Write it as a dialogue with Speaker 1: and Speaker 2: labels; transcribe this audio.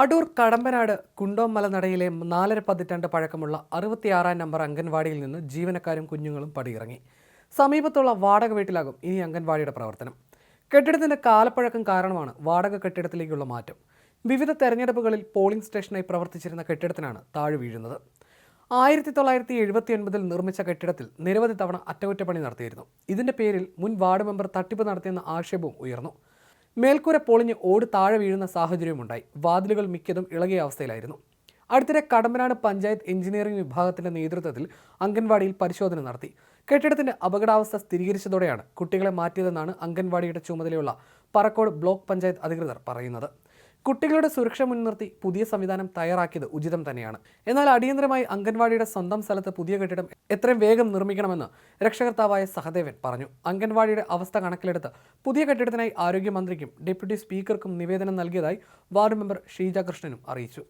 Speaker 1: അടൂർ കടമ്പനാട് കുണ്ടോം മലനടയിലെ നാലര പതിറ്റാണ്ട് പഴക്കമുള്ള അറുപത്തിയാറാം നമ്പർ അംഗൻവാടിയിൽ നിന്ന് ജീവനക്കാരും കുഞ്ഞുങ്ങളും പടിയിറങ്ങി. സമീപത്തുള്ള വാടക വീട്ടിലാകും ഇനി അംഗൻവാടിയുടെ പ്രവർത്തനം. കെട്ടിടത്തിന്റെ കാലപ്പഴക്കം കാരണമാണ് വാടക കെട്ടിടത്തിലേക്കുള്ള മാറ്റം. വിവിധ തെരഞ്ഞെടുപ്പുകളിൽ പോളിംഗ് സ്റ്റേഷനായി പ്രവർത്തിച്ചിരുന്ന കെട്ടിടത്തിനാണ് താഴെ വീഴുന്നത്. ആയിരത്തി തൊള്ളായിരത്തി എഴുപത്തി ഒൻപതിൽ നിർമ്മിച്ച കെട്ടിടത്തിൽ നിരവധി തവണ അറ്റകുറ്റപ്പണി നടത്തിയിരുന്നു. ഇതിന്റെ പേരിൽ മുൻ വാർഡ് മെമ്പർ തട്ടിപ്പ് നടത്തിയെന്ന ആക്ഷേപവും ഉയർന്നു. മേൽക്കൂര പൊളിഞ്ഞ് ഓട് താഴെ വീഴുന്ന സാഹചര്യമുണ്ടായി വാതിലുകൾ മിക്കതും ഇളകിയ അവസ്ഥയിലായിരുന്നു. അടുത്തിടെ കടമ്പനാട് പഞ്ചായത്ത് എഞ്ചിനീയറിംഗ് വിഭാഗത്തിന്റെ നേതൃത്വത്തിൽ അംഗൻവാടിയിൽ പരിശോധന നടത്തി. കെട്ടിടത്തിന്റെ അപകടാവസ്ഥ സ്ഥിരീകരിച്ചതോടെയാണ് കുട്ടികളെ മാറ്റിയതെന്നാണ് അംഗൻവാടിയുടെ ചുമതലയുള്ള പറക്കോട് ബ്ലോക്ക് പഞ്ചായത്ത് അധികൃതർ പറയുന്നത്. കുട്ടികളുടെ സുരക്ഷ മുൻനിർത്തി പുതിയ സംവിധാനം തയ്യാറാക്കിയത് ഉചിതം തന്നെയാണ്. എന്നാൽ അടിയന്തരമായി അംഗൻവാടിയുടെ സ്വന്തം സ്ഥലത്ത് പുതിയ കെട്ടിടം എത്രയും വേഗം നിർമ്മിക്കണമെന്ന് രക്ഷകർത്താവായ സഹദേവൻ പറഞ്ഞു. അംഗൻവാടിയുടെ അവസ്ഥ കണക്കിലെടുത്ത് പുതിയ കെട്ടിടത്തിനായി ആരോഗ്യമന്ത്രിക്കും ഡെപ്യൂട്ടി സ്പീക്കർക്കും നിവേദനം നൽകിയതായി വാർഡ് മെമ്പർ ഷീജ കൃഷ്ണനും അറിയിച്ചു.